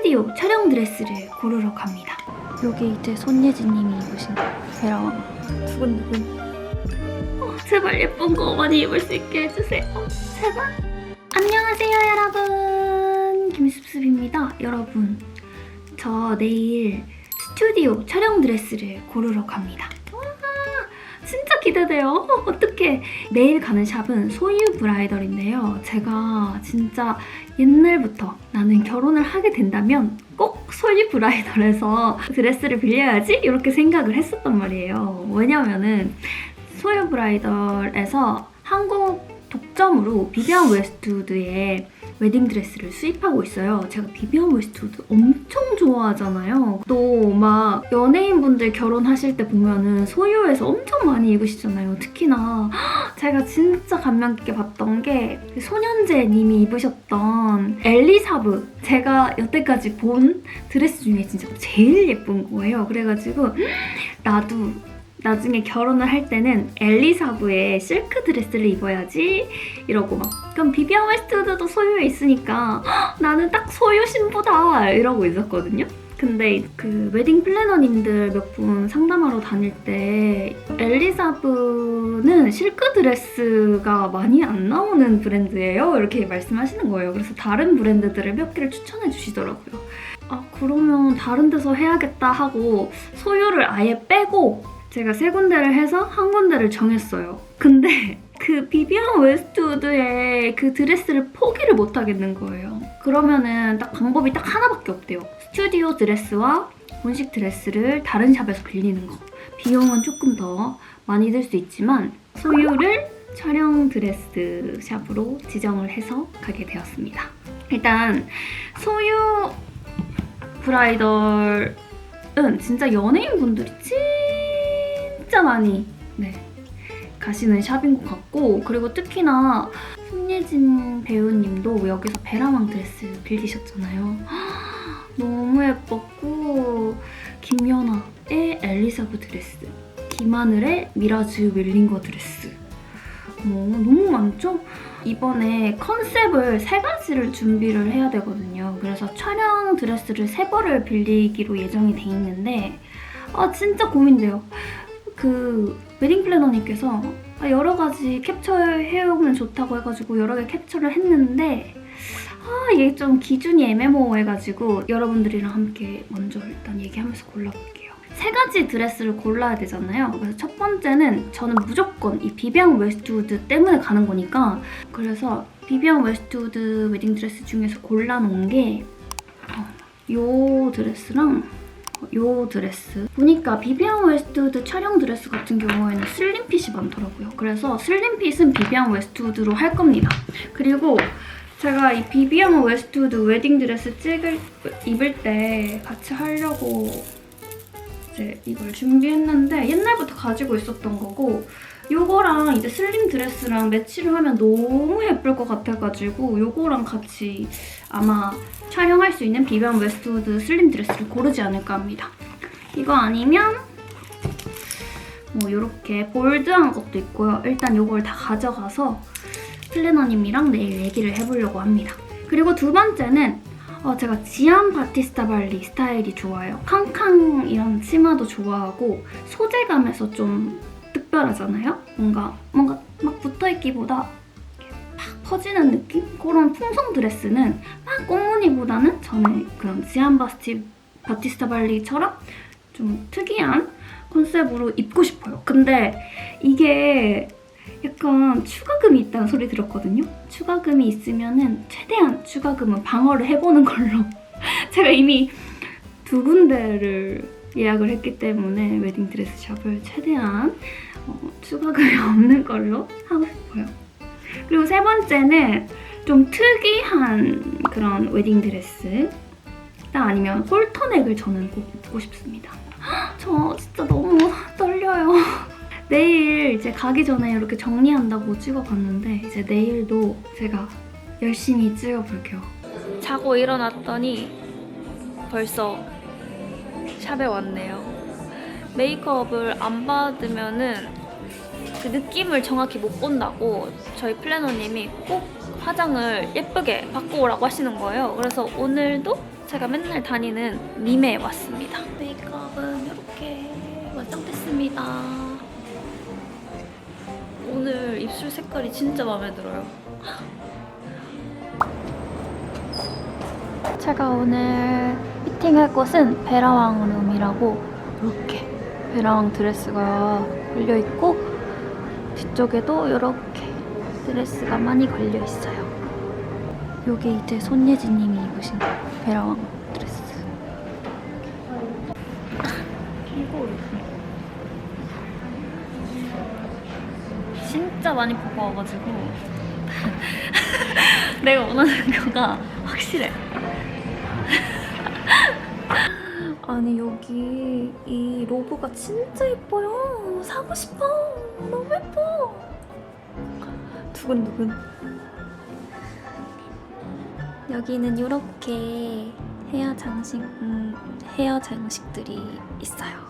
스튜디오 촬영 드레스를 고르러 갑니다. 여기 이제 손예진님이 입으신 베라왕 두근두근. 어, 제발 예쁜 거 많이 입을 수 있게 해주세요. 제발. 안녕하세요 여러분. 김습습입니다. 여러분, 저 내일 스튜디오 촬영 드레스를 고르러 갑니다. 기대돼요. 어떡해. 내일 가는 샵은 소유 브라이덜인데요. 제가 진짜 옛날부터 나는 결혼을 하게 된다면 꼭 소유 브라이덜에서 드레스를 빌려야지 이렇게 생각을 했었단 말이에요. 왜냐면은 소유 브라이덜에서 한국 독점으로 비비안 웨스트우드의 웨딩 드레스를 수입하고 있어요. 제가 비비안 웨스트우드 엄청 좋아하잖아요. 또 막 연예인분들 결혼하실 때 보면은 소유에서 엄청 많이 입으시잖아요. 특히나 제가 진짜 감명 깊게 봤던 게 소년재 님이 입으셨던 엘리사브 제가 여태까지 본 드레스 중에 진짜 제일 예쁜 거예요. 그래가지고 나도 나중에 결혼을 할 때는 엘리사브의 실크 드레스를 입어야지 이러고 막 그럼 비비안 웨스트우드도 소유에 있으니까 "헉, 나는 딱 소유 신부다 이러고 있었거든요. 근데 그 웨딩 플래너님들 몇 분 상담하러 다닐 때 엘리사브는 실크 드레스가 많이 안 나오는 브랜드예요 이렇게 말씀하시는 거예요. 그래서 다른 브랜드들을 몇 개를 추천해 주시더라고요. 아 그러면 다른 데서 해야겠다 하고 소유를 아예 빼고 제가 세 군데를 해서 한 군데를 정했어요. 근데 그 비비안 웨스트우드의 그 드레스를 포기를 못 하겠는 거예요. 그러면은 딱 방법이 딱 하나밖에 없대요. 스튜디오 드레스와 본식 드레스를 다른 샵에서 빌리는 거. 비용은 조금 더 많이 들 수 있지만 소유를 촬영 드레스 샵으로 지정을 해서 가게 되었습니다. 일단 소유 브라이덜은 진짜 연예인분들이 진 짜 많이 네, 가시는 샵인 것 같고 그리고 특히나 손예진 배우님도 여기서 베라망 드레스 빌리셨잖아요. 너무 예뻤고 김연아의 엘리사브 드레스 김하늘의 미라즈 웰링거 드레스 뭐, 너무 많죠? 이번에 컨셉을 세 가지를 준비를 해야 되거든요. 그래서 촬영 드레스를 세 벌을 빌리기로 예정이 돼 있는데 아 진짜 고민돼요. 그 웨딩 플래너님께서 아, 여러 가지 캡처해오면 좋다고 해가지고 여러 개 캡처를 했는데 아 이게 좀 기준이 애매모호해가지고 여러분들이랑 함께 먼저 일단 얘기하면서 골라볼게요. 세 가지 드레스를 골라야 되잖아요. 그래서 첫 번째는 저는 무조건 이 비비안 웨스트우드 때문에 가는 거니까 그래서 비비안 웨스트우드 웨딩 드레스 중에서 골라놓은 게 요 드레스랑 요 드레스 보니까 비비안 웨스트우드 촬영 드레스 같은 경우에는 슬림핏이 많더라고요. 그래서 슬림핏은 비비안 웨스트우드로 할 겁니다. 그리고 제가 이 비비안 웨스트우드 웨딩 드레스 찍을 입을 때 같이 하려고 이제 이걸 준비했는데 옛날부터 가지고 있었던 거고 요거랑 이제 슬림 드레스랑 매치를 하면 너무 예쁠 것 같아가지고 요거랑 같이 아마 촬영할 수 있는 비비안 웨스트우드 슬림 드레스를 고르지 않을까 합니다. 이거 아니면 뭐 이렇게 볼드한 것도 있고요. 일단 요걸 다 가져가서 플래너님이랑 내일 얘기를 해보려고 합니다. 그리고 두 번째는 어, 제가 지안 바티스타 발리 스타일이 좋아요. 캉캉 이런 치마도 좋아하고 소재감에서 좀 특별하잖아요. 뭔가 뭔가 막 붙어있기보다 퍼지는 느낌? 그런 풍성 드레스는 막 꽃무늬보다는 저는 그런 지안 바스티 바티스타 발리처럼 좀 특이한 컨셉으로 입고 싶어요. 근데 이게 약간 추가금이 있다는 소리 들었거든요. 추가금이 있으면은 최대한 추가금은 방어를 해보는 걸로. 제가 이미 두 군데를 예약을 했기 때문에 웨딩 드레스 샵을 최대한 어, 추가금이 없는 걸로 하고 싶어요. 그리고 세 번째는 좀 특이한 그런 웨딩 드레스. 딱 아니면 홀터넥을 저는 꼭 입고 싶습니다. 저 진짜 너무 떨려요. 내일 이제 가기 전에 이렇게 정리한다고 찍어봤는데 이제 내일도 제가 열심히 찍어볼게요. 자고 일어났더니 벌써 샵에 왔네요. 메이크업을 안 받으면은 그 느낌을 정확히 못 본다고 저희 플래너님이 꼭 화장을 예쁘게 받고 오라고 하시는 거예요. 그래서 오늘도 제가 맨날 다니는 밈에 왔습니다. 메이크업은 이렇게 완성됐습니다. 오늘 입술 색깔이 진짜 마음에 들어요. 제가 오늘 피팅할 곳은 베라왕 룸이라고 이렇게 베라왕 드레스가 걸려 있고 뒤쪽에도 이렇게 드레스가 많이 걸려 있어요. 요게 이제 손예진님이 입으신 베라왕 드레스. 진짜 많이 보고 와가지고 내가 원하는 거가 확실해. 아니 여기 이 로브가 진짜 예뻐요. 사고 싶어. 너무 예뻐. 두근두근. 여기는 이렇게 헤어 장식, 음, 헤어 장식들이 있어요.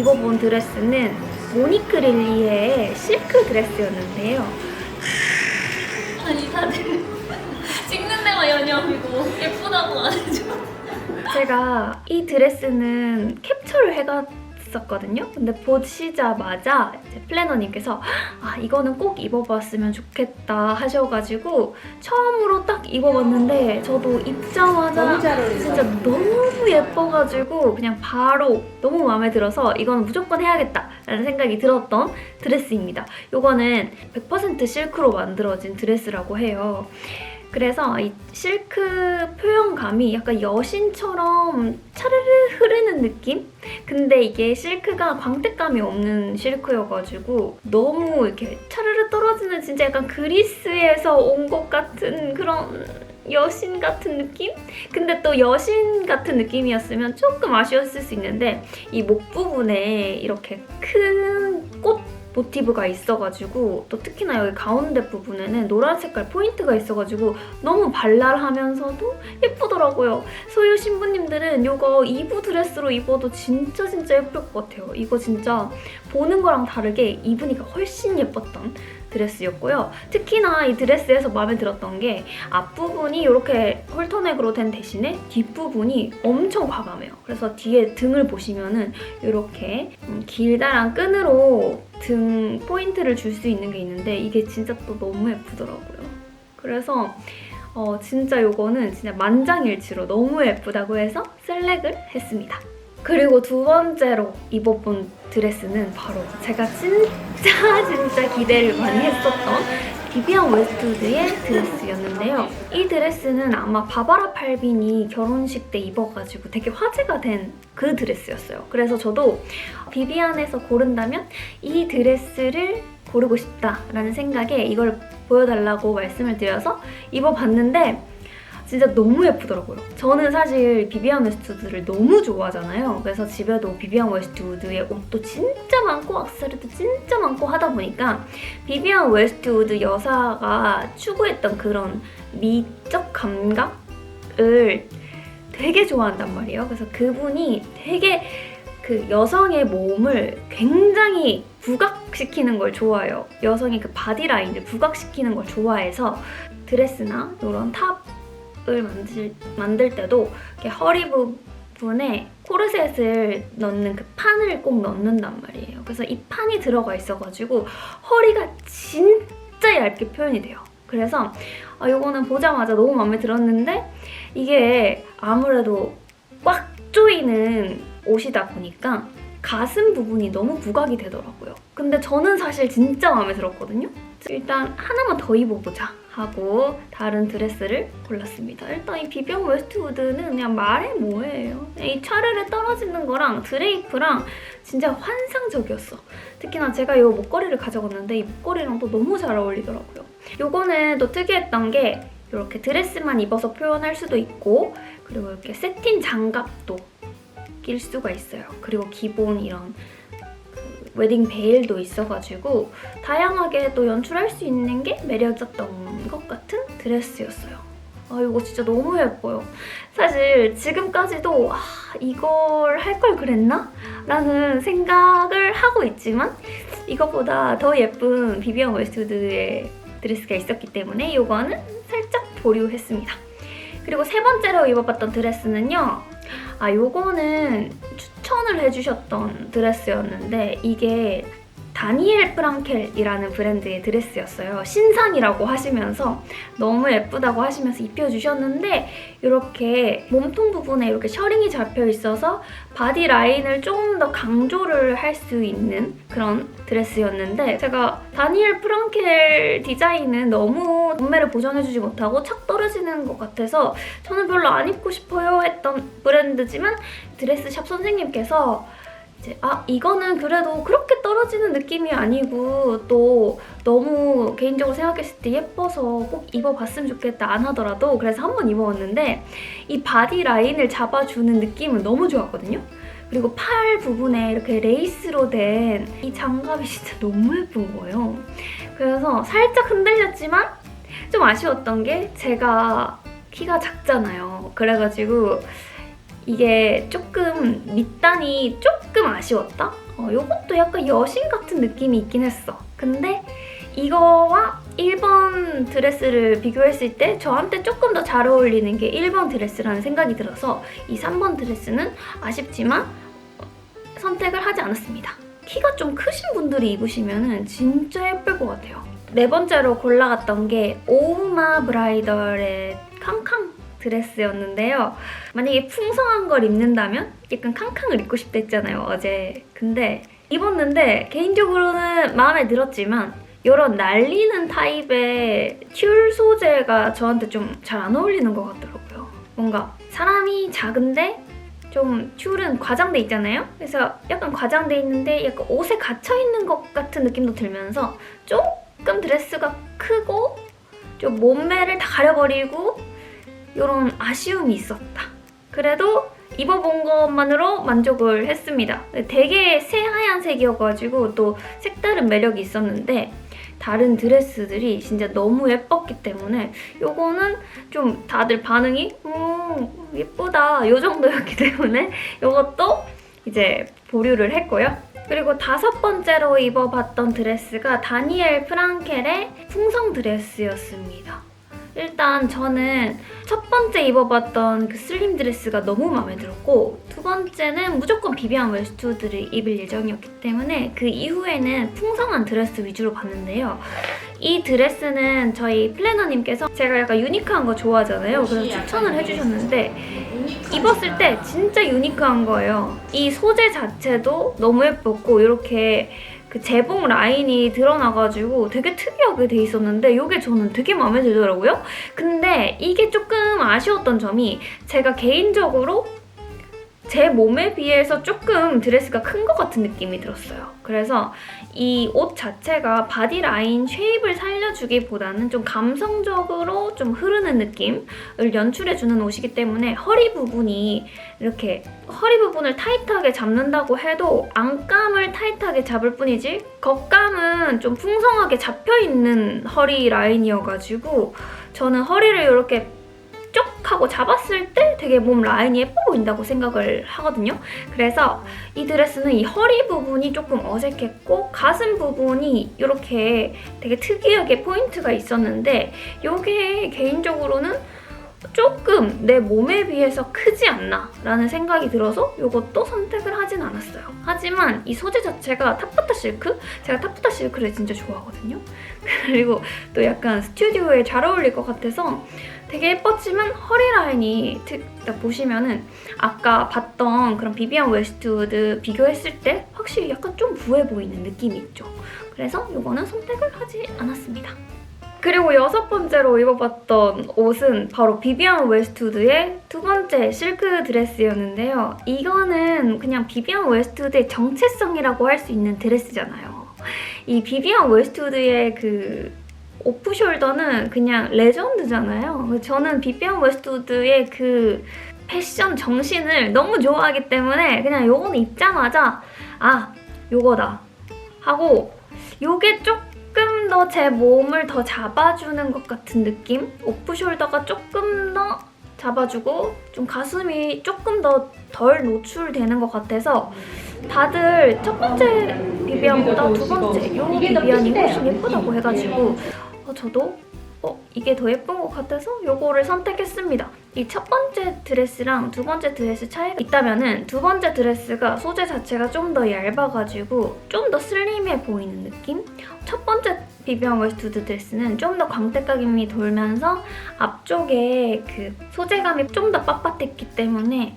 입어본 드레스는 모니크 릴리의 실크 드레스였는데요. 아니 다들 찍는 데가 연영이고 예쁘다고 안 해줘. 제가 이 드레스는 캡처를 해 갔었거든요. 근데 보시자마자 플래너님께서 아 이거는 꼭 입어봤으면 좋겠다 하셔가지고 처음으로 딱 입어봤는데 저도 입자마자 너무. 진짜 너무 예뻐가지고 그냥 바로 너무 마음에 들어서 이거는 무조건 해야겠다라는 생각이 들었던 드레스입니다. 이거는 100% 실크로 만들어진 드레스라고 해요. 그래서 이 실크 표현감이 약간 여신처럼 차르르 흐르는 느낌? 근데 이게 실크가 광택감이 없는 실크여가지고 너무 이렇게 차르르 떨어지는 진짜 약간 그리스에서 온 것 같은 그런 여신 같은 느낌? 근데 또 여신 같은 느낌이었으면 조금 아쉬웠을 수 있는데 이 목 부분에 이렇게 큰꽃 모티브가 있어가지고 또 특히나 여기 가운데 부분에는 노란 색깔 포인트가 있어가지고 너무 발랄하면서도 예쁘더라고요. 소유 신부님들은 이거 2부 드레스로 입어도 진짜 진짜 예쁠 것 같아요. 이거 진짜 보는 거랑 다르게 입으니까 훨씬 예뻤던 드레스였고요. 특히나 이 드레스에서 마음에 들었던 게 앞부분이 이렇게 홀터넥으로 된 대신에 뒷부분이 엄청 과감해요. 그래서 뒤에 등을 보시면은 이렇게 음, 길다란 끈으로 등 포인트를 줄 수 있는 게 있는데 이게 진짜 또 너무 예쁘더라고요. 그래서 어, 진짜 요거는 진짜 만장일치로 너무 예쁘다고 해서 셀렉을 했습니다. 그리고 두 번째로 입어본 드레스는 바로 제가 진짜 진짜 기대를 많이 했었던 비비안 웨스트우드의 드레스였는데요. 이 드레스는 아마 바바라 팔빈이 결혼식 때 입어가지고 되게 화제가 된 그 드레스였어요. 그래서 저도 비비안에서 고른다면 이 드레스를 고르고 싶다라는 생각에 이걸 보여달라고 말씀을 드려서 입어봤는데 진짜 너무 예쁘더라고요. 저는 사실 비비안 웨스트우드를 너무 좋아하잖아요. 그래서 집에도 비비안 웨스트우드의 옷도 진짜 많고 악세사리도 진짜 많고 하다 보니까 비비안 웨스트우드 여사가 추구했던 그런 미적 감각을 되게 좋아한단 말이에요. 그래서 그분이 되게 그 여성의 몸을 굉장히 부각시키는 걸 좋아해요. 여성의 그 바디라인을 부각시키는 걸 좋아해서 드레스나 이런 탑 을 만들, 만들 때도 허리 부분에 코르셋을 넣는 그 판을 꼭 넣는단 말이에요. 그래서 이 판이 들어가 있어가지고 허리가 진짜 얇게 표현이 돼요. 그래서 아, 이거는 보자마자 너무 마음에 들었는데 이게 아무래도 꽉 조이는 옷이다 보니까 가슴 부분이 너무 부각이 되더라고요. 근데 저는 사실 진짜 마음에 들었거든요. 일단 하나만 더 입어보자 하고 다른 드레스를 골랐습니다. 일단 이 비비안 웨스트우드는 그냥 말해 뭐해요. 이 차르르 떨어지는 거랑 드레이프랑 진짜 환상적이었어. 특히나 제가 이 목걸이를 가져갔는데 이 목걸이랑 또 너무 잘 어울리더라고요. 요거는 또 특이했던 게 이렇게 드레스만 입어서 표현할 수도 있고 그리고 이렇게 세틴 장갑도 낄 수가 있어요. 그리고 기본 이런 그 웨딩 베일도 있어가지고 다양하게 또 연출할 수 있는 게 매력있었던 것 같은 드레스였어요. 아 이거 진짜 너무 예뻐요. 사실 지금까지도 아, 이걸 할 걸 그랬나? 라는 생각을 하고 있지만 이것보다 더 예쁜 비비안 웨스트우드의 드레스가 있었기 때문에 이거는 살짝 보류했습니다. 그리고 세 번째로 입어봤던 드레스는요. 아 요거는 추천을 해주셨던 드레스였는데 이게 다니엘 프랑켈이라는 브랜드의 드레스였어요. 신상이라고 하시면서 너무 예쁘다고 하시면서 입혀주셨는데 이렇게 몸통 부분에 이렇게 셔링이 잡혀 있어서 바디 라인을 조금 더 강조를 할 수 있는 그런 드레스였는데 제가 다니엘 프랑켈 디자인은 너무 몸매를 보정해주지 못하고 착 떨어지는 것 같아서 저는 별로 안 입고 싶어요 했던 브랜드지만 드레스샵 선생님께서 이제 아 이거는 그래도 그렇게 떨어지는 느낌이 아니고 또 너무 개인적으로 생각했을 때 예뻐서 꼭 입어봤으면 좋겠다 안 하더라도 그래서 한 번 입어봤는데 이 바디 라인을 잡아주는 느낌은 너무 좋았거든요. 그리고 팔 부분에 이렇게 레이스로 된 이 장갑이 진짜 너무 예쁜 거예요. 그래서 살짝 흔들렸지만 좀 아쉬웠던 게 제가 키가 작잖아요. 그래가지고 이게 조금 밑단이 조금 아쉬웠다? 어, 이것도 약간 여신 같은 느낌이 있긴 했어. 근데 이거와 1번 드레스를 비교했을 때 저한테 조금 더 잘 어울리는 게 1번 드레스라는 생각이 들어서 이 3번 드레스는 아쉽지만 선택을 하지 않았습니다. 키가 좀 크신 분들이 입으시면 진짜 예쁠 것 같아요. 네 번째로 골라갔던 게 오우마 브라이덜의 캉캉 드레스였는데요. 만약에 풍성한 걸 입는다면 약간 캉캉을 입고 싶다 했잖아요, 어제. 근데 입었는데 개인적으로는 마음에 들었지만 이런 날리는 타입의 튤 소재가 저한테 좀 잘 안 어울리는 것 같더라고요. 뭔가 사람이 작은데 좀 튤은 과장돼 있잖아요. 그래서 약간 과장돼 있는데 약간 옷에 갇혀 있는 것 같은 느낌도 들면서 조금 드레스가 크고 좀 몸매를 다 가려버리고 이런 아쉬움이 있었다. 그래도 입어본 것만으로 만족을 했습니다. 되게 새하얀색이어가지고 또 색다른 매력이 있었는데 다른 드레스들이 진짜 너무 예뻤기 때문에 요거는 좀 다들 반응이 음 예쁘다 요 정도였기 때문에 요것도 이제 보류를 했고요. 그리고 다섯 번째로 입어봤던 드레스가 다니엘 프랑켈의 풍성 드레스였습니다. 일단 저는 첫 번째 입어봤던 그 슬림 드레스가 너무 마음에 들었고 두 번째는 무조건 비비안 웨스트우드를 입을 예정이었기 때문에 그 이후에는 풍성한 드레스 위주로 봤는데요. 이 드레스는 저희 플래너님께서 제가 약간 유니크한 거 좋아하잖아요. 그래서 추천을 해주셨는데 입었을 때 진짜 유니크한 거예요. 이 소재 자체도 너무 예뻤고 이렇게 그 재봉 라인이 드러나가지고 되게 특이하게 돼 있었는데 이게 저는 되게 마음에 들더라고요. 근데 이게 조금 아쉬웠던 점이 제가 개인적으로 제 몸에 비해서 조금 드레스가 큰 것 같은 느낌이 들었어요. 그래서 이 옷 자체가 바디 라인 쉐입을 살려주기보다는 좀 감성적으로 좀 흐르는 느낌을 연출해주는 옷이기 때문에 허리 부분이 이렇게 허리 부분을 타이트하게 잡는다고 해도 안감을 타이트하게 잡을 뿐이지 겉감은 좀 풍성하게 잡혀있는 허리 라인이어가지고 저는 허리를 이렇게 쭉 하고 잡았을 때 되게 몸 라인이 예뻐 보인다고 생각을 하거든요. 그래서 이 드레스는 이 허리 부분이 조금 어색했고 가슴 부분이 이렇게 되게 특이하게 포인트가 있었는데 이게 개인적으로는 조금 내 몸에 비해서 크지 않나 라는 생각이 들어서 이것도 선택을 하진 않았어요. 하지만 이 소재 자체가 탑부터 실크? 제가 탑부터 실크를 진짜 좋아하거든요. 그리고 또 약간 스튜디오에 잘 어울릴 것 같아서 되게 예뻤지만 허리 라인이 딱 보시면은 아까 봤던 그런 비비안 웨스트우드 비교했을 때 확실히 약간 좀 부해 보이는 느낌이 있죠. 그래서 이거는 선택을 하지 않았습니다. 그리고 여섯 번째로 입어봤던 옷은 바로 비비안 웨스트우드의 두 번째 실크 드레스였는데요. 이거는 그냥 비비안 웨스트우드의 정체성이라고 할 수 있는 드레스잖아요. 이 비비안 웨스트우드의 그 오프숄더는 그냥 레전드잖아요. 저는 비비안 웨스트우드의 그 패션 정신을 너무 좋아하기 때문에 그냥 요거는 입자마자 아 요거다 하고 요게 조금 더 제 몸을 더 잡아주는 것 같은 느낌? 오프숄더가 조금 더 잡아주고 좀 가슴이 조금 더 덜 노출되는 것 같아서 다들 첫 번째 비비안보다 두 번째 요 비비안이 훨씬 예쁘다고 해가지고 어, 저도 어, 이게 더 예쁜 것 같아서 요거를 선택했습니다. 이 첫 번째 드레스랑 두 번째 드레스 차이가 있다면은 두 번째 드레스가 소재 자체가 좀 더 얇아가지고 좀 더 슬림해 보이는 느낌? 첫 번째 비비안 웨스트우드 드레스는 좀 더 광택감이 돌면서 앞쪽에 그 소재감이 좀 더 빳빳했기 때문에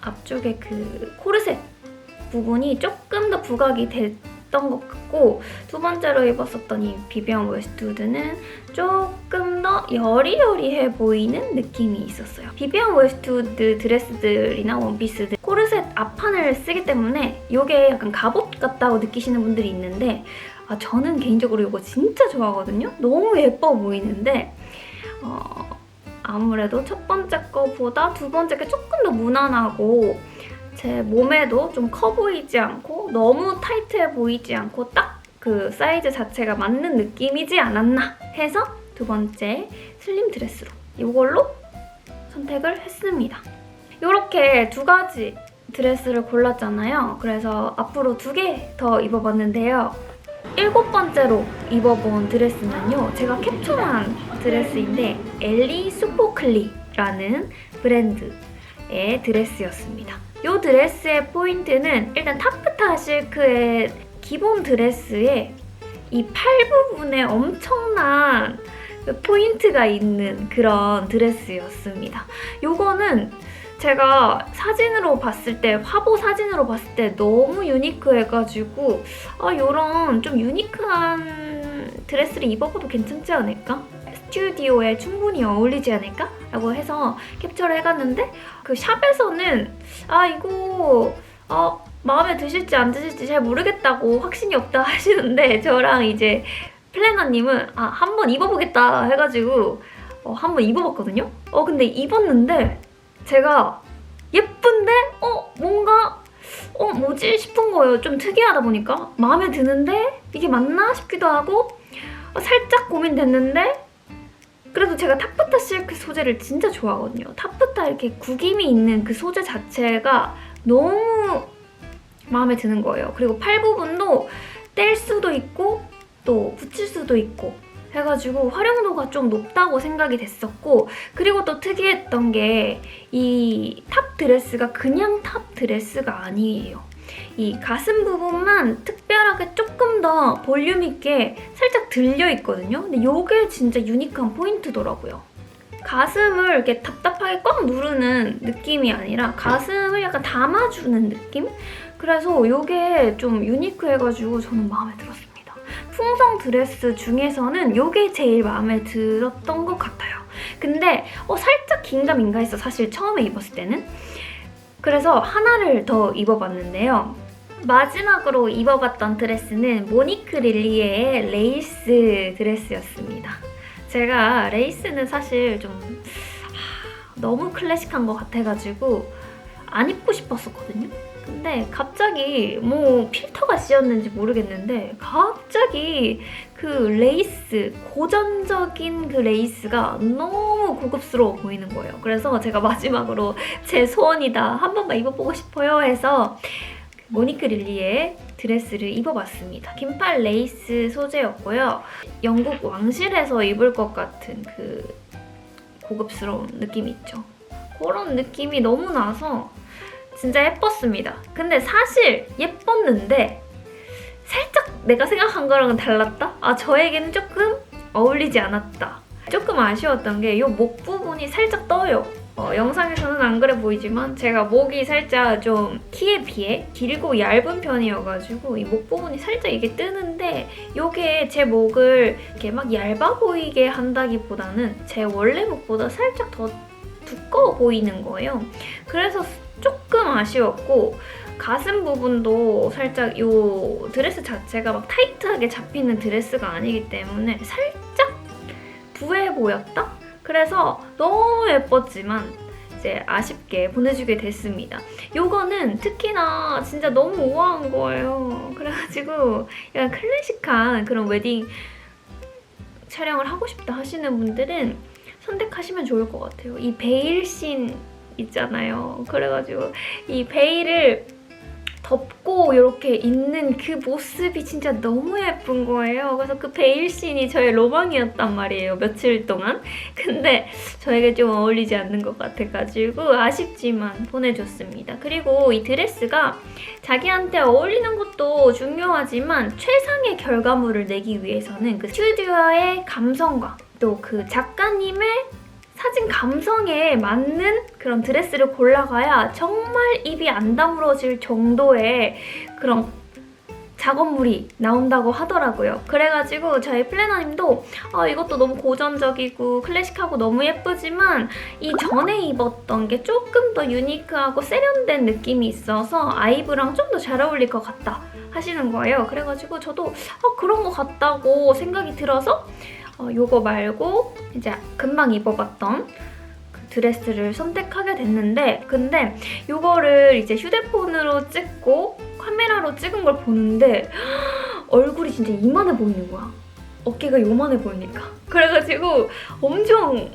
앞쪽에 그 코르셋 부분이 조금 더 부각이 됐던 것 같고 두 번째로 입었었던 이 비비안 웨스트우드는 조금 더 여리여리해 보이는 느낌이 있었어요. 비비안 웨스트우드 드레스들이나 원피스들 코르셋 앞판을 쓰기 때문에 이게 약간 갑옷 같다고 느끼시는 분들이 있는데 아, 저는 개인적으로 이거 진짜 좋아하거든요. 너무 예뻐 보이는데 어, 아무래도 첫 번째 거보다 두 번째 게 조금 더 무난하고 제 몸에도 좀 커 보이지 않고 너무 타이트해 보이지 않고 딱 그 사이즈 자체가 맞는 느낌이지 않았나 해서 두 번째 슬림 드레스로 이걸로 선택을 했습니다. 이렇게 두 가지 드레스를 골랐잖아요. 그래서 앞으로 두 개 더 입어봤는데요. 일곱 번째로 입어본 드레스는요. 제가 캡처한 드레스인데 엘리 수포클리라는 브랜드의 드레스였습니다. 이 드레스의 포인트는 일단 타프타 실크의 기본 드레스에 이 팔 부분에 엄청난 그 포인트가 있는 그런 드레스였습니다. 요거는 제가 사진으로 봤을 때, 화보 사진으로 봤을 때 너무 유니크해가지고 아, 요런 좀 유니크한 드레스를 입어봐도 괜찮지 않을까? 스튜디오에 충분히 어울리지 않을까? 라고 해서 캡처를 해갔는데 그 샵에서는 아 이거 어, 마음에 드실지 안 드실지 잘 모르겠다고 확신이 없다 하시는데 저랑 이제 플래너님은 아 한번 입어보겠다 해가지고 어, 한번 입어봤거든요. 어 근데 입었는데 제가 예쁜데? 어 뭔가 어 뭐지? 싶은 거예요. 좀 특이하다 보니까. 마음에 드는데? 이게 맞나? 싶기도 하고 어, 살짝 고민됐는데 그래도 제가 타프타 실크 소재를 진짜 좋아하거든요. 타프타 이렇게 구김이 있는 그 소재 자체가 너무 마음에 드는 거예요. 그리고 팔 부분도 뗄 수도 있고 또 붙일 수도 있고 해가지고 활용도가 좀 높다고 생각이 됐었고 그리고 또 특이했던 게 이 탑 드레스가 그냥 탑 드레스가 아니에요. 이 가슴 부분만 특별하게 조금 더 볼륨 있게 살짝 들려 있거든요. 근데 이게 진짜 유니크한 포인트더라고요. 가슴을 이렇게 답답하게 꽉 누르는 느낌이 아니라 가슴을 약간 담아주는 느낌? 그래서 이게 좀 유니크해가지고 저는 마음에 들었습니다. 풍성 드레스 중에서는 이게 제일 마음에 들었던 것 같아요. 근데 어, 살짝 긴가민가 했어, 사실 처음에 입었을 때는. 그래서 하나를 더 입어봤는데요. 마지막으로 입어봤던 드레스는 모니크 릴리에의 레이스 드레스였습니다. 제가 레이스는 사실 좀 하, 너무 클래식한 것 같아가지고 안 입고 싶었었거든요. 근데 갑자기 뭐 필터가 씌었는지 모르겠는데 갑자기 그 레이스 고전적인 그 레이스가 너무 고급스러워 보이는 거예요. 그래서 제가 마지막으로 제 소원이다 한 번만 입어보고 싶어요 해서 모니크 릴리의 드레스를 입어봤습니다. 긴팔 레이스 소재였고요. 영국 왕실에서 입을 것 같은 그 고급스러운 느낌 있죠. 그런 느낌이 너무 나서 진짜 예뻤습니다. 근데 사실 예뻤는데 살짝 내가 생각한 거랑은 달랐다? 아 저에게는 조금 어울리지 않았다. 조금 아쉬웠던 게 이 목 부분이 살짝 떠요. 어, 영상에서는 안 그래 보이지만 제가 목이 살짝 좀 키에 비해 길고 얇은 편이어가지고 이 목 부분이 살짝 이게 뜨는데 이게 제 목을 이렇게 막 얇아 보이게 한다기보다는 제 원래 목보다 살짝 더 두꺼워 보이는 거예요. 그래서 조금 아쉬웠고 가슴 부분도 살짝 이 드레스 자체가 막 타이트하게 잡히는 드레스가 아니기 때문에 살짝 부해 보였다? 그래서 너무 예뻤지만 이제 아쉽게 보내주게 됐습니다. 요거는 특히나 진짜 너무 우아한 거예요. 그래가지고 약간 클래식한 그런 웨딩 촬영을 하고 싶다 하시는 분들은 선택하시면 좋을 것 같아요. 이 베일 씬 있잖아요. 그래가지고 이 베일을 덮고 이렇게 있는 그 모습이 진짜 너무 예쁜 거예요. 그래서 그 베일 씬이 저의 로망이었단 말이에요. 며칠 동안. 근데 저에게 좀 어울리지 않는 것 같아가지고 아쉽지만 보내줬습니다. 그리고 이 드레스가 자기한테 어울리는 것도 중요하지만 최상의 결과물을 내기 위해서는 그 스튜디오의 감성과 또 그 작가님의 사진 감성에 맞는 그런 드레스를 골라가야 정말 입이 안 다물어질 정도의 그런 작업물이 나온다고 하더라고요. 그래가지고 저희 플래너님도 아, 이것도 너무 고전적이고 클래식하고 너무 예쁘지만 이 전에 입었던 게 조금 더 유니크하고 세련된 느낌이 있어서 아이브랑 좀 더 잘 어울릴 것 같다 하시는 거예요. 그래가지고 저도 아, 그런 것 같다고 생각이 들어서 어, 요거 말고 이제 금방 입어봤던 그 드레스를 선택하게 됐는데 근데 요거를 이제 휴대폰으로 찍고 카메라로 찍은 걸 보는데 얼굴이 진짜 이만해 보이는 거야. 어깨가 요만해 보이니까. 그래가지고 엄청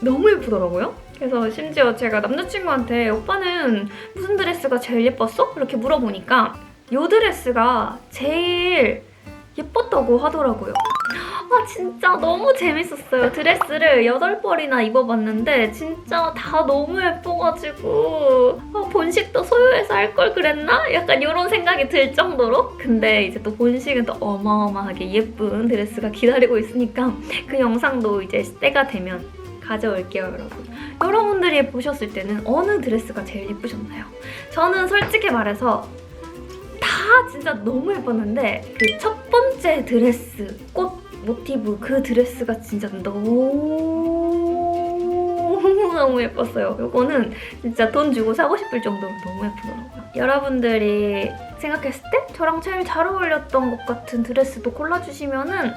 너무 예쁘더라고요. 그래서 심지어 제가 남자친구한테 오빠는 무슨 드레스가 제일 예뻤어? 이렇게 물어보니까 요 드레스가 제일 예뻤다고 하더라고요. 아 진짜 너무 재밌었어요. 드레스를 8벌이나 입어봤는데 진짜 다 너무 예뻐가지고 아, 본식도 소유해서 할 걸 그랬나? 약간 이런 생각이 들 정도로 근데 이제 또 본식은 또 어마어마하게 예쁜 드레스가 기다리고 있으니까 그 영상도 이제 때가 되면 가져올게요 여러분. 여러분들이 보셨을 때는 어느 드레스가 제일 예쁘셨나요? 저는 솔직히 말해서 다 진짜 너무 예뻤는데 그 첫 번째 드레스 꽃 모티브 그 드레스가 진짜 너무 너무 예뻤어요. 요거는 진짜 돈 주고 사고 싶을 정도로 너무 예쁘더라고요. 여러분들이 생각했을 때 저랑 제일 잘 어울렸던 것 같은 드레스도 골라주시면은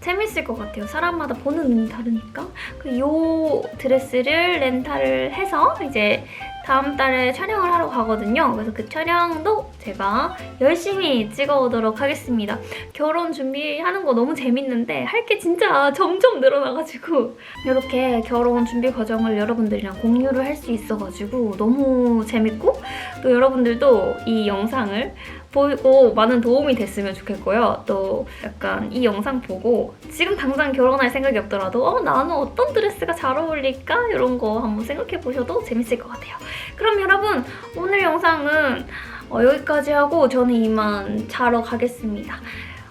재밌을 것 같아요. 사람마다 보는 눈이 다르니까. 그 요 드레스를 렌탈을 해서 이제 다음 달에 촬영을 하러 가거든요. 그래서 그 촬영도 제가 열심히 찍어오도록 하겠습니다. 결혼 준비하는 거 너무 재밌는데 할 게 진짜 점점 늘어나가지고 이렇게 결혼 준비 과정을 여러분들이랑 공유를 할 수 있어가지고 너무 재밌고 또 여러분들도 이 영상을 보고 많은 도움이 됐으면 좋겠고요. 또 약간 이 영상 보고 지금 당장 결혼할 생각이 없더라도 어, 나는 어떤 드레스가 잘 어울릴까? 이런 거 한번 생각해 보셔도 재밌을 것 같아요. 그럼 여러분 오늘 영상은 어, 여기까지 하고 저는 이만 자러 가겠습니다.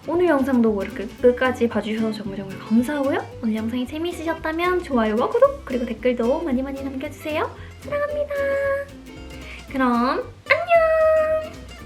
오늘 영상도 이렇게 끝까지 봐주셔서 정말 정말 감사하고요. 오늘 영상이 재미있으셨다면 좋아요와 구독 그리고 댓글도 많이 많이 남겨주세요. 사랑합니다. 그럼